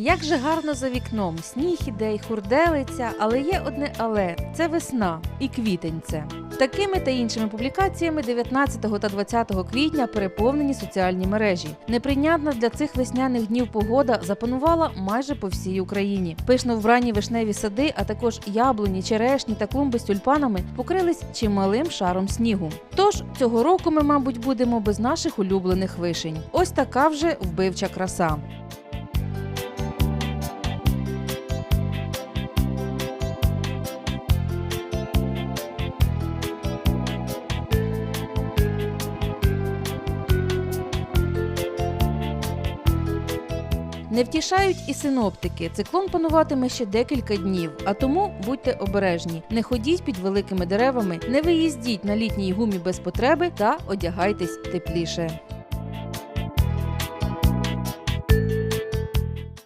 Як же гарно за вікном, сніг іде й хурделиця, але є одне але це весна і квітень це. Такими та іншими публікаціями 19 та 20 квітня переповнені соціальні мережі. Неприйнятна для цих весняних днів погода запанувала майже по всій Україні. Пишно вбрані вишневі сади, а також яблуні, черешні та клумби з тюльпанами покрились чималим шаром снігу. Тож цього року ми, мабуть, будемо без наших улюблених вишень. Ось така вже вбивча краса. Не втішають і синоптики. Циклон пануватиме ще декілька днів, а тому будьте обережні. Не ходіть під великими деревами, не виїздіть на літній гумі без потреби та одягайтесь тепліше.